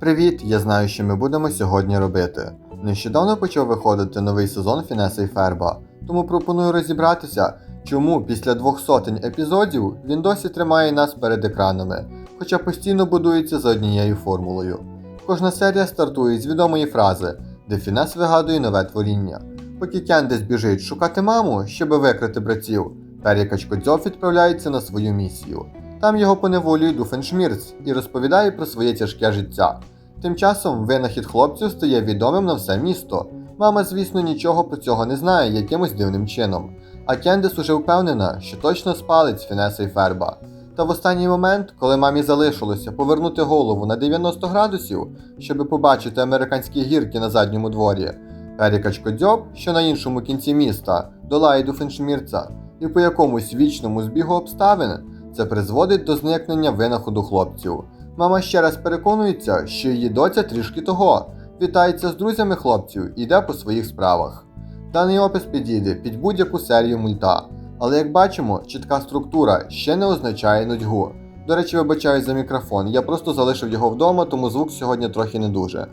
Привіт! Я знаю, що ми будемо сьогодні робити. Нещодавно почав виходити новий сезон Фінеса і Ферба, тому пропоную розібратися, чому після двох сотень епізодів він досі тримає нас перед екранами, хоча постійно будується за однією формулою. Кожна серія стартує з відомої фрази, де Фінес вигадує нове творіння. Поки Кендис біжить шукати маму, щоби викрити братів, Пер'якачко Дзьоф відправляється на свою місію. Там його поневолює Дуфеншмірц і розповідає про своє тяжке життя. Тим часом винахід хлопців стає відомим на все місто. Мама, звісно, нічого про цього не знає якимось дивним чином. А Кендис уже впевнена, що точно спалить Фінеса і Ферба. Та в останній момент, коли мамі залишилося повернути голову на 90 градусів, щоб побачити американські гірки на задньому дворі, Перікачко Дзьоб, що на іншому кінці міста, долає Дуфеншмірца, і по якомусь вічному збігу обставин це призводить до зникнення винаходу хлопців. Мама ще раз переконується, що її доця трішки того, вітається з друзями хлопців і йде по своїх справах. Даний опис підійде під будь-яку серію мульта, але як бачимо, чітка структура ще не означає нудьгу. До речі, вибачаюсь за мікрофон, я просто залишив його вдома, тому звук сьогодні трохи не дуже.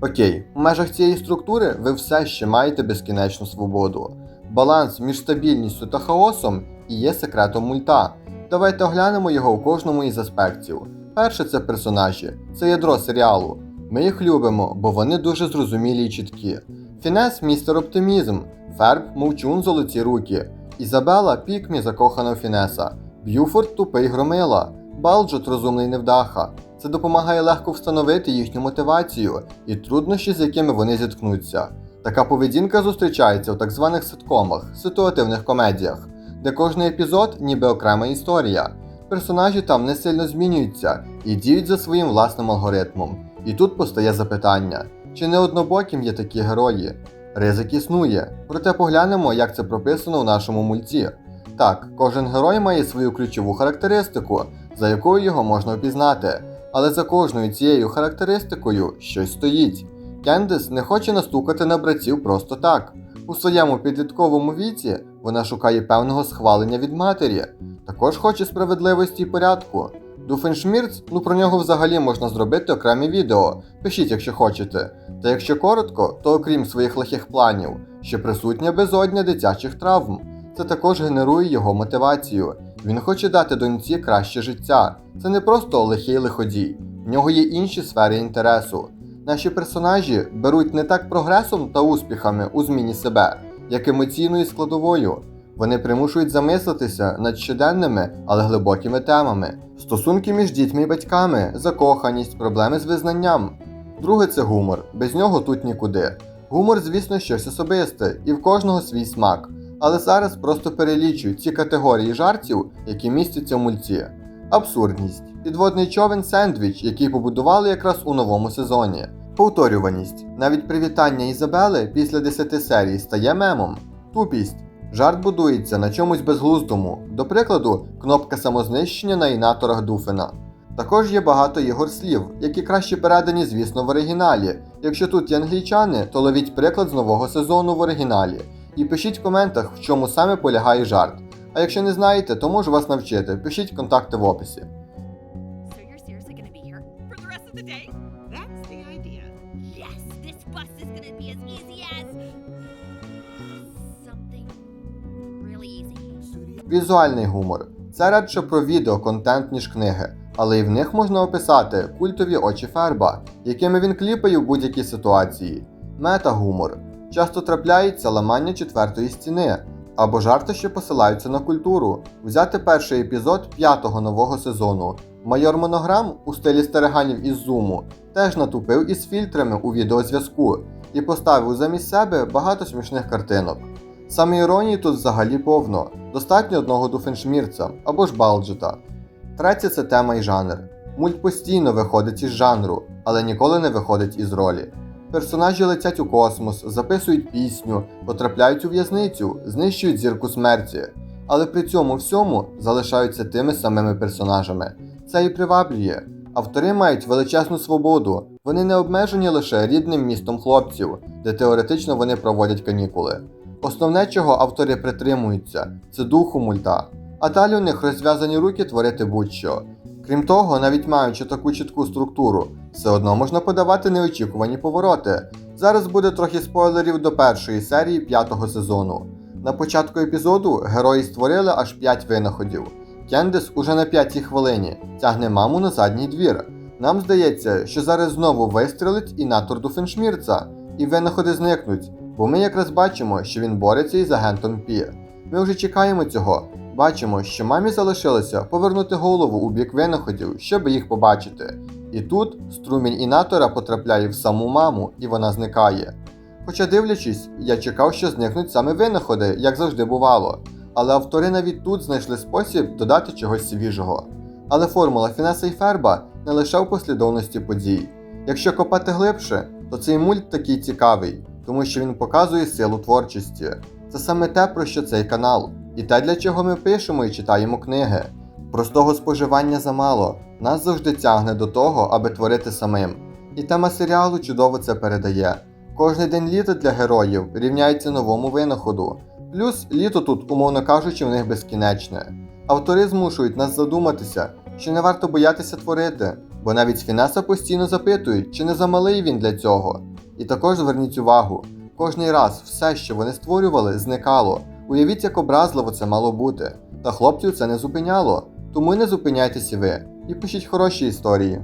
Окей, в межах цієї структури ви все ще маєте безкінечну свободу. Баланс між стабільністю та хаосом і є секретом мульта. Давайте оглянемо його у кожному із аспектів. Перше це персонажі, це ядро серіалу. Ми їх любимо, бо вони дуже зрозумілі і чіткі. Фінес містер оптимізм, Ферб мовчун золоті руки, Ізабела пікмі закохана в Фінеса, Б'юфорд тупий громила, Балджот розумний невдаха. Це допомагає легко встановити їхню мотивацію і труднощі, з якими вони зіткнуться. Така поведінка зустрічається в так званих ситкомах, ситуативних комедіях, де кожний епізод ніби окрема історія. Персонажі там не сильно змінюються і діють за своїм власним алгоритмом. І тут постає запитання: чи не однобоким є такі герої? Ризик існує, проте поглянемо, як це прописано у нашому мульті. Так, кожен герой має свою ключову характеристику, за якою його можна впізнати, але за кожною цією характеристикою щось стоїть. Кендис не хоче настукати на братів просто так. У своєму підлітковому віці вона шукає певного схвалення від матері, також хоче справедливості і порядку. Дуфеншмірц, ну про нього взагалі можна зробити окремі відео, пишіть, якщо хочете. Та якщо коротко, то окрім своїх лихих планів, ще присутня безодня дитячих травм. Це також генерує його мотивацію. Він хоче дати доньці краще життя. Це не просто лихий лиходій, в нього є інші сфери інтересу. Наші персонажі беруть не так прогресом та успіхами у зміні себе, як емоційною складовою. Вони примушують замислитися над щоденними, але глибокими темами, стосунки між дітьми і батьками, закоханість, проблеми з визнанням. Друге це гумор, без нього тут нікуди. Гумор, звісно, щось особисте, і в кожного свій смак. Але зараз просто перелічую ці категорії жартів, які містяться в мульті. Абсурдність, підводний човен сендвіч, який побудували якраз у новому сезоні. Повторюваність. Навіть привітання Ізабели після 10 серій стає мемом. Тупість. Жарт будується на чомусь безглуздому, до прикладу, кнопка самознищення на інаторах Дуфена. Також є багато ігор слів, які краще передані, звісно, в оригіналі. Якщо тут є англійчани, то ловіть приклад з нового сезону в оригіналі. І пишіть в коментах, в чому саме полягає жарт. А якщо не знаєте, то можу вас навчити. Пишіть контакти в описі. Візуальний гумор. Це радше про відео контент, ніж книги, але і в них можна описати культові очі ферба, якими він кліпає в будь-якій ситуації. Мета-гумор. Часто трапляється ламання четвертої стіни, або жарти, що посилаються на культуру. Взяти перший епізод п'ятого нового сезону. Майор Монограм у стилі стереганів із зуму теж натупив із фільтрами у відеозв'язку і поставив замість себе багато смішних картинок. Саме іронії тут взагалі повно, достатньо одного дуфеншмірця або ж балджета. Третє це тема і жанр. Мульт постійно виходить із жанру, але ніколи не виходить із ролі. Персонажі летять у космос, записують пісню, потрапляють у в'язницю, знищують зірку смерті, але при цьому всьому залишаються тими самими персонажами. Це і приваблює. Автори мають величезну свободу, вони не обмежені лише рідним містом хлопців, де теоретично вони проводять канікули. Основне, чого автори притримуються, це духу мульта, а далі у них розв'язані руки творити будь-що. Крім того, навіть маючи таку чітку структуру, все одно можна подавати неочікувані повороти. Зараз буде трохи спойлерів до першої серії п'ятого сезону. На початку епізоду герої створили аж 5 винаходів. Кендис уже на п'ятій хвилині тягне маму на задній двір. Нам здається, що зараз знову вистрелить і натор Дуфеншмірца, і винаходи зникнуть, бо ми якраз бачимо, що він бореться із агентом Пі. Ми вже чекаємо цього. Бачимо, що мамі залишилося повернути голову у бік винаходів, щоб їх побачити. І тут струмінь інатора потрапляє в саму маму, і вона зникає. Хоча дивлячись, я чекав, що зникнуть саме винаходи, як завжди бувало. Але автори навіть тут знайшли спосіб додати чогось свіжого. Але формула Фінеса і Ферба не лише в послідовності подій. Якщо копати глибше, то цей мульт такий цікавий, тому що він показує силу творчості. Це саме те, про що цей канал, і те, для чого ми пишемо і читаємо книги. Простого споживання замало, нас завжди тягне до того, аби творити самим. І тема серіалу чудово це передає. Кожний день літа для героїв рівняється новому винаходу. Плюс літо тут, умовно кажучи, в них безкінечне. Автори змушують нас задуматися, що не варто боятися творити, бо навіть Фінеса постійно запитують, чи не замалий він для цього. І також зверніть увагу, кожний раз все, що вони створювали, зникало. Уявіть, як образливо це мало бути. Та хлопців це не зупиняло. Тому й не зупиняйтесь і ви і пишіть хороші історії.